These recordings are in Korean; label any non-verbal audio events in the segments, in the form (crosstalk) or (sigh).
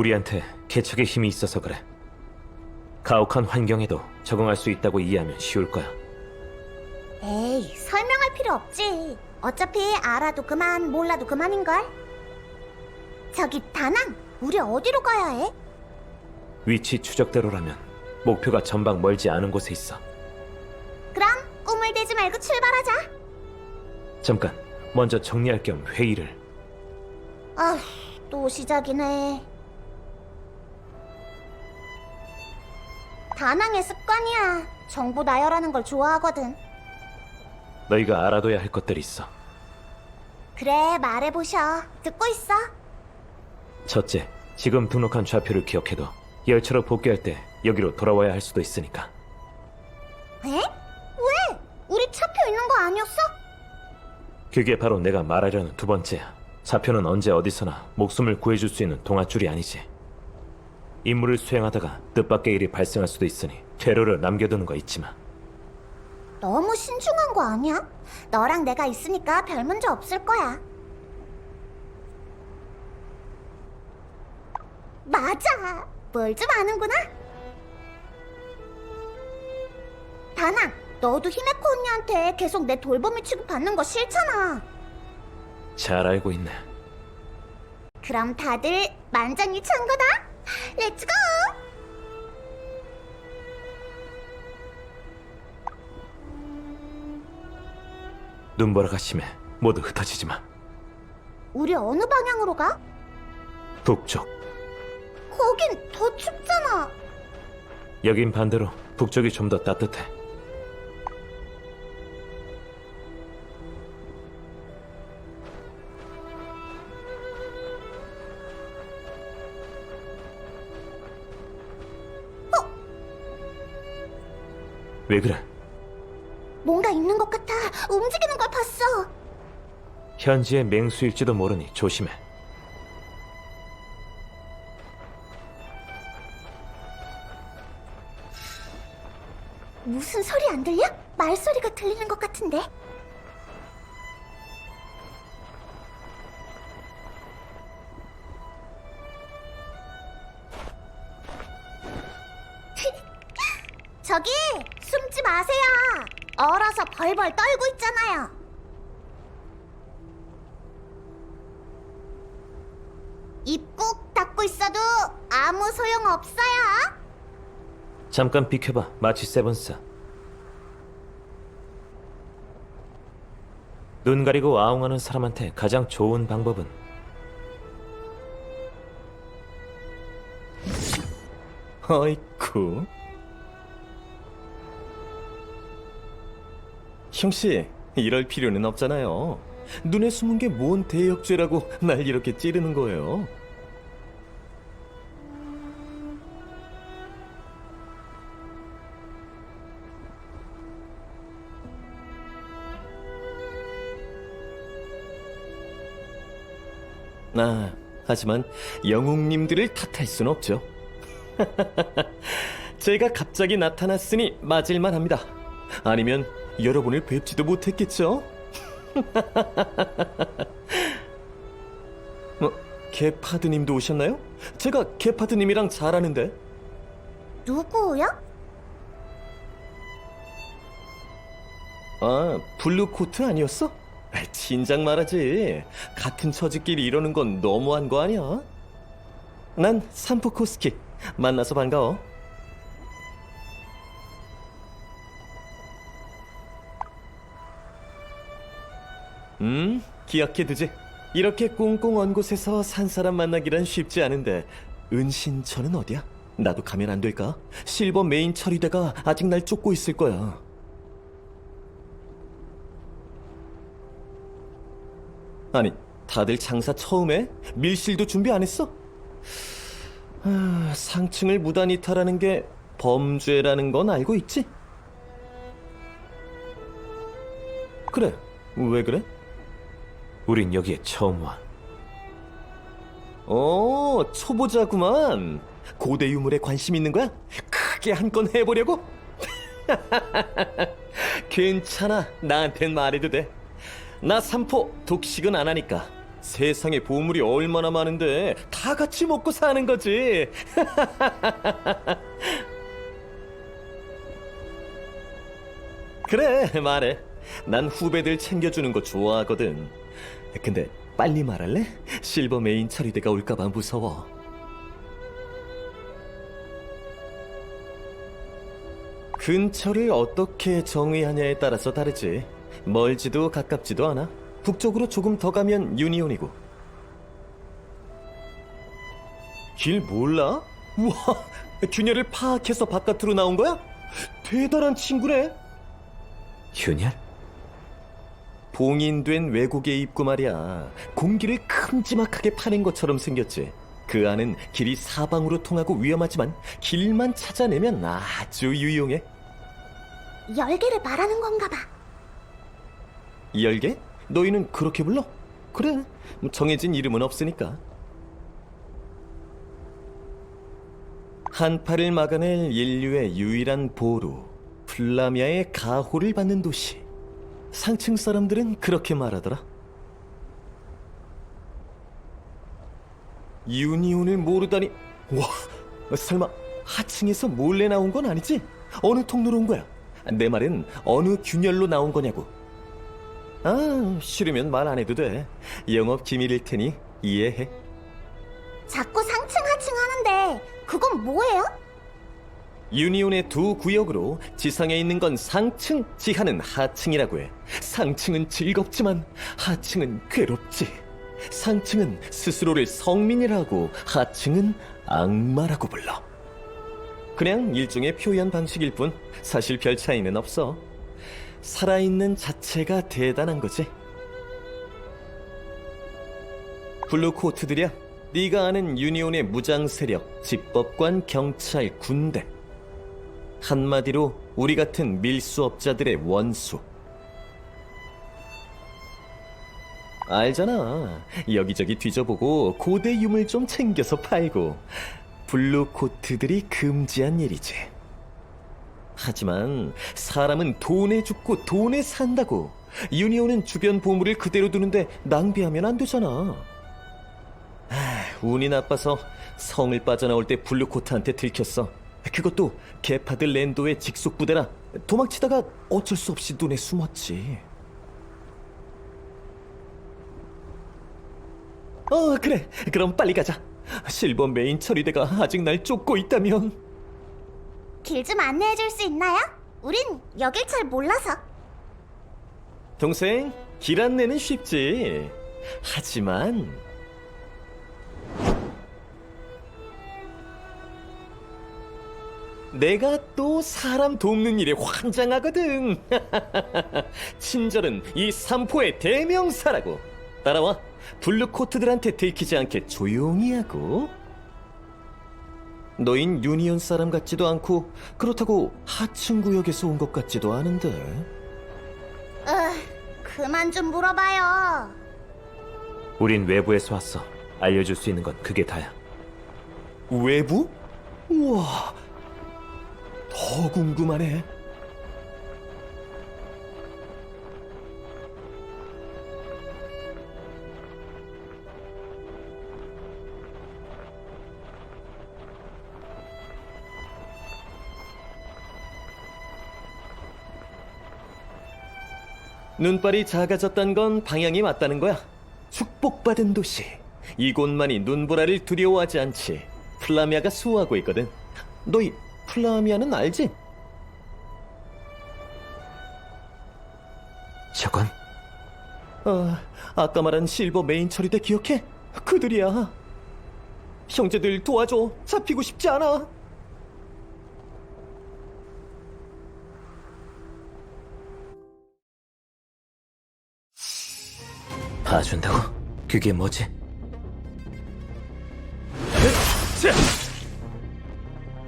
우리한테 개척의 힘이 있어서 그래. 가혹한 환경에도 적응할 수 있다고 이해하면 쉬울 거야. 에이, 설명할 필요 없지. 어차피 알아도 그만, 몰라도 그만인걸. 저기, 다낭, 우리 어디로 가야 해? 위치 추적대로라면 목표가 전방 멀지 않은 곳에 있어. 그럼 꿈을 대지 말고 출발하자. 잠깐, 먼저 정리할 겸 회의를. 아, 또 시작이네. 다낭의 습관이야. 정보 나열하는 걸 좋아하거든. 너희가 알아둬야 할 것들이 있어. 그래, 말해보셔. 듣고 있어. 첫째, 지금 등록한 좌표를 기억해둬. 열차로 복귀할 때 여기로 돌아와야 할 수도 있으니까. 에? 왜? 우리 차표 있는 거 아니었어? 그게 바로 내가 말하려는 두 번째야. 좌표는 언제 어디서나 목숨을 구해줄 수 있는 동아줄이 아니지. 임무를 수행하다가 뜻밖의 일이 발생할 수도 있으니 퇴로를 남겨두는 거 잊지 마. 너무 신중한 거 아니야? 너랑 내가 있으니까 별 문제 없을 거야. 맞아. 뭘 좀 아는구나. 다낭, 너도 히메코 언니한테 계속 내 돌봄을 취급받는 거 싫잖아. 잘 알고 있네. 그럼 다들 만장일치한 거다. 렛츠고! 눈보라가 심해. 모두 흩어지지 마. 우리 어느 방향으로 가? 북쪽. 거긴 더 춥잖아. 여긴 반대로 북쪽이 좀 더 따뜻해. 왜 그래? 뭔가 있는 것 같아. 움직이는 걸 봤어. 현지의 맹수일지도 모르니 조심해. 무슨 소리 안 들려? 말소리가 들리는 것 같은데. 숨지 마세요. 얼어서 벌벌 떨고 있잖아요. 입꾹 닫고 있어도 아무 소용 없어요. 잠깐 비켜봐. 마치 세븐스. 눈 가리고 아웅하는 사람한테 가장 좋은 방법은 아이쿠. 형씨, 이럴 필요는 없잖아요. 눈에 숨은 게 뭔 대역죄라고 날 이렇게 찌르는 거예요. 아, 하지만 영웅님들을 탓할 순 없죠. (laughs) 제가 갑자기 나타났으니 맞을만 합니다. 아니면 여러분을 뵙지도 못했겠죠? (laughs) 뭐, 개파드님도 오셨나요? 제가 개파드님이랑 잘 아는데. 누구요? 아, 블루코트 아니었어? 아, 진작 말하지. 같은 처지끼리 이러는 건 너무한 거 아니야? 난 삼포코스키. 만나서 반가워. 음, 기억해두지. 이렇게 꽁꽁 언 곳에서 산 사람 만나기란 쉽지 않은데 은신처는 어디야? 나도 가면 안 될까? 실버 메인 처리대가 아직 날 쫓고 있을 거야. 아니, 다들 장사 처음 해? 밀실도 준비 안 했어? 아, 상층을 무단 이탈하는 게 범죄라는 건 알고 있지? 그래, 왜 그래? 우린 여기에 처음 와. 어, 초보자구만. 고대 유물에 관심 있는 거야? 크게 한 건 해보려고? (laughs) 괜찮아, 나한텐 말해도 돼. 나 삼포 독식은 안 하니까. 세상에 보물이 얼마나 많은데 다 같이 먹고 사는 거지. (laughs) 그래, 말해. 난 후배들 챙겨주는 거 좋아하거든. 근데 빨리 말할래? 실버 메인 처리대가 올까봐 무서워. 근처를 어떻게 정의하냐에 따라서 다르지. 멀지도 가깝지도 않아. 북쪽으로 조금 더 가면 유니온이고. 길 몰라? 우와, 균열을 파악해서 바깥으로 나온 거야? 대단한 친구네. 균열? 봉인된 외국의 입구 말이야. 공기를 큼지막하게 파낸 것처럼 생겼지. 그 안은 길이 사방으로 통하고 위험하지만 길만 찾아내면 아주 유용해. 열개를 말하는 건가 봐. 열개? 너희는 그렇게 불러? 그래. 정해진 이름은 없으니까. 한파를 막아낼 인류의 유일한 보루, 플라미아의 가호를 받는 도시. 상층 사람들은 그렇게 말하더라. 유니온을 모르다니. 와, 설마 하층에서 몰래 나온 건 아니지? 어느 통로로 온 거야? 내 말은 어느 균열로 나온 거냐고. 아, 싫으면 말 안 해도 돼. 영업 기밀일 테니 이해해. 자꾸 상층 하층 하는데 그건 뭐예요? 유니온의 두 구역으로 지상에 있는 건 상층, 지하는 하층이라고 해. 상층은 즐겁지만 하층은 괴롭지. 상층은 스스로를 성민이라고 하층은 악마라고 불러. 그냥 일종의 표현 방식일 뿐 사실 별 차이는 없어. 살아있는 자체가 대단한 거지. 블루코트들이야. 네가 아는 유니온의 무장 세력, 집법관, 경찰, 군대. 한마디로 우리 같은 밀수업자들의 원수. 알잖아. 여기저기 뒤져보고 고대 유물 좀 챙겨서 팔고 블루코트들이 금지한 일이지. 하지만 사람은 돈에 죽고 돈에 산다고. 유니온은 주변 보물을 그대로 두는데 낭비하면 안 되잖아. 아, 운이 나빠서 성을 빠져나올 때 블루코트한테 들켰어. 그것도 게파드 랜도의 직속 부대라 도망치다가 어쩔 수 없이 눈에 숨었지. 어, 그래. 그럼 빨리 가자. 실버 메인 처리대가 아직 날 쫓고 있다면. 길 좀 안내해 줄 수 있나요? 우린 여길 잘 몰라서. 동생, 길 안내는 쉽지. 하지만 내가 또 사람 돕는 일에 환장하거든. (laughs) 친절은 이 삼포의 대명사라고. 따라와. 블루코트들한테 들키지 않게 조용히 하고. 너인 유니온 사람 같지도 않고 그렇다고 하층 구역에서 온 것 같지도 않은데. 으, 그만 좀 물어봐요. 우린 외부에서 왔어. 알려줄 수 있는 건 그게 다야. 외부? 우와, 더 궁금하네. 눈발이 작아졌단 건 방향이 맞다는 거야. 축복받은 도시. 이곳만이 눈보라를 두려워하지 않지. 플라미아가 수호하고 있거든. 너희 플라미아는 알지? 저건 아, 아까 말한 실버 메인 처리대 기억해? 그들이야. 형제들 도와줘. 잡히고 싶지 않아. 봐준다고? 그게 뭐지?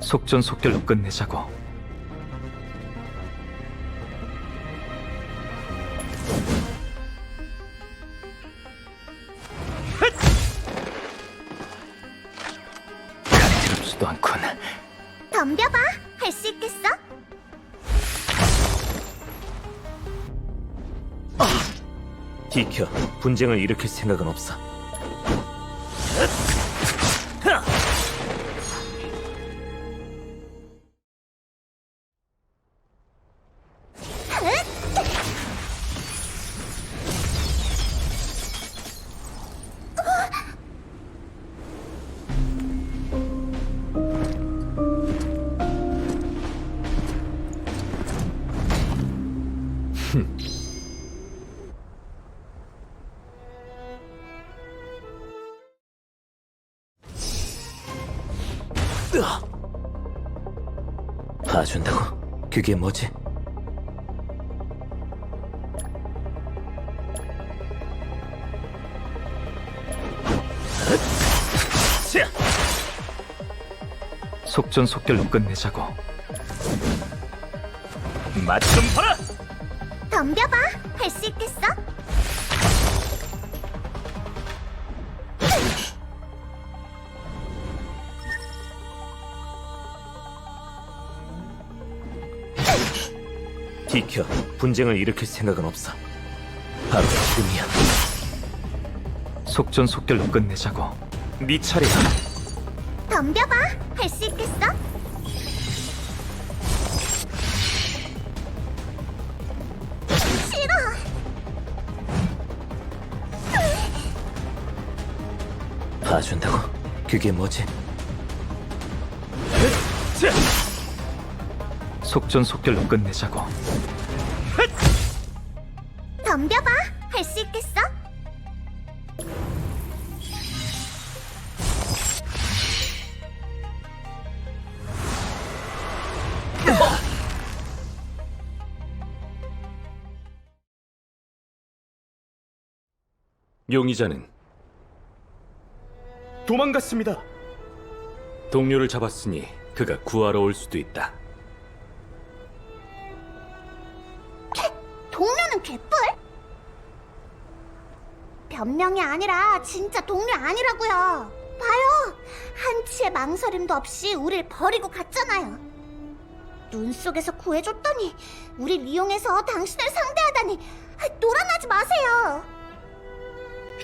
속전속결로 끝내자고. 가리지럽지도 않군. 덤벼봐. 할 수 있겠어? 비켜. 분쟁을 일으킬 생각은 없어. 봐준다고? 그게 뭐지? 자! 속전속결로 끝내자고. 맛 좀 봐라! 덤벼봐. 할 수 있겠어? 비켜. 분쟁을 일으킬 생각은 없어. 바로 지금이야. 속전속결로 끝내자고. 네 차례야. 덤벼봐. 할 수 있겠어? 싫어. 봐준다고? 그게 뭐지? 속전속결로 끝내자고. 덤벼봐. 할 수 있겠어? 용의자는 도망갔습니다. 동료를 잡았으니 그가 구하러 올 수도 있다. 는 개뿔? 변명이 아니라 진짜 동료 아니라고요. 봐요. 한치의 망설임도 없이 우릴 버리고 갔잖아요. 눈 속에서 구해줬더니 우릴 이용해서 당신을 상대하다니 아, 놀아나지 마세요.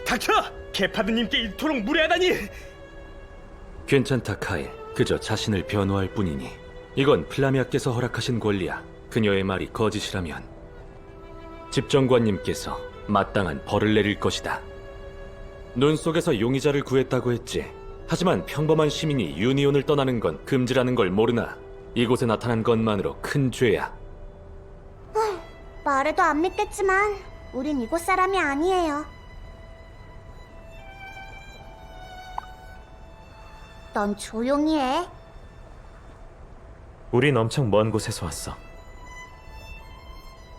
닥쳐! 개파드님께 이토록 무례하다니! 괜찮다, 카일. 그저 자신을 변호할 뿐이니. 이건 플라미아께서 허락하신 권리야. 그녀의 말이 거짓이라면 집정관님께서 마땅한 벌을 내릴 것이다. 눈 속에서 용의자를 구했다고 했지. 하지만 평범한 시민이 유니온을 떠나는 건 금지라는 걸 모르나? 이곳에 나타난 것만으로 큰 죄야. 말해도 안 믿겠지만 우린 이곳 사람이 아니에요. 넌 조용히 해. 우린 엄청 먼 곳에서 왔어.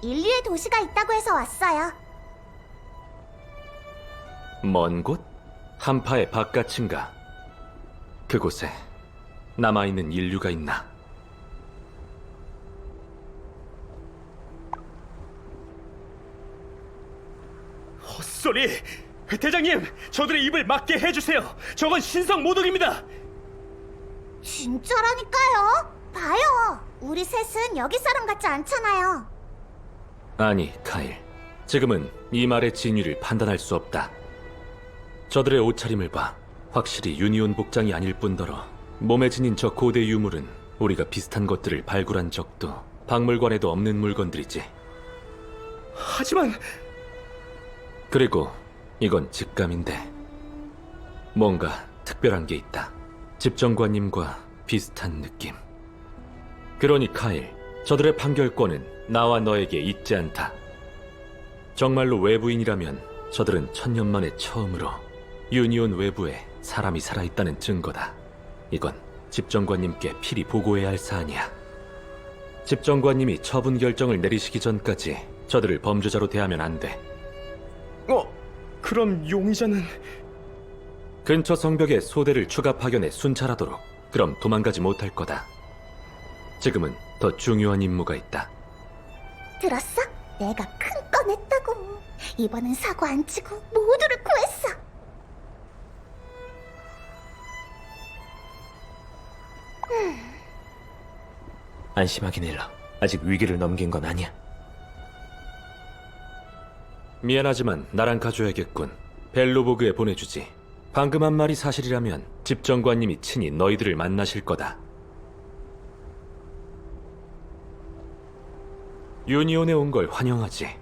인류의 도시가 있다고 해서 왔어요. 먼 곳? 한파의 바깥인가? 그곳에 남아있는 인류가 있나? 헛소리! 대장님, 저들의 입을 막게 해주세요. 저건 신성 모독입니다. 진짜라니까요. 봐요. 우리 셋은 여기 사람 같지 않잖아요. 아니, 카일. 지금은 이 말의 진위를 판단할 수 없다. 저들의 옷차림을 봐. 확실히 유니온 복장이 아닐 뿐더러 몸에 지닌 저 고대 유물은 우리가 비슷한 것들을 발굴한 적도 박물관에도 없는 물건들이지. 하지만 그리고 이건 직감인데 뭔가 특별한 게 있다. 집정관님과 비슷한 느낌. 그러니 카일, 저들의 판결권은 나와 너에게 있지 않다. 정말로 외부인이라면 저들은 천년 만에 처음으로 유니온 외부에 사람이 살아있다는 증거다. 이건 집정관님께 필히 보고해야 할 사안이야. 집정관님이 처분 결정을 내리시기 전까지 저들을 범죄자로 대하면 안 돼. 어, 그럼 용의자는 근처 성벽에 소대를 추가 파견해 순찰하도록. 그럼 도망가지 못할 거다. 지금은 더 중요한 임무가 있다. 들었어? 내가 큰 꺼냈다고. 이번엔 사고 안 치고 모두를 구했어. 음. 안심하긴 일러. 아직 위기를 넘긴 건 아니야. 미안하지만 나랑 가줘야겠군. 벨로보그에 보내주지. 방금 한 말이 사실이라면 집정관님이 친히 너희들을 만나실 거다. 유니온에 온 걸 환영하지.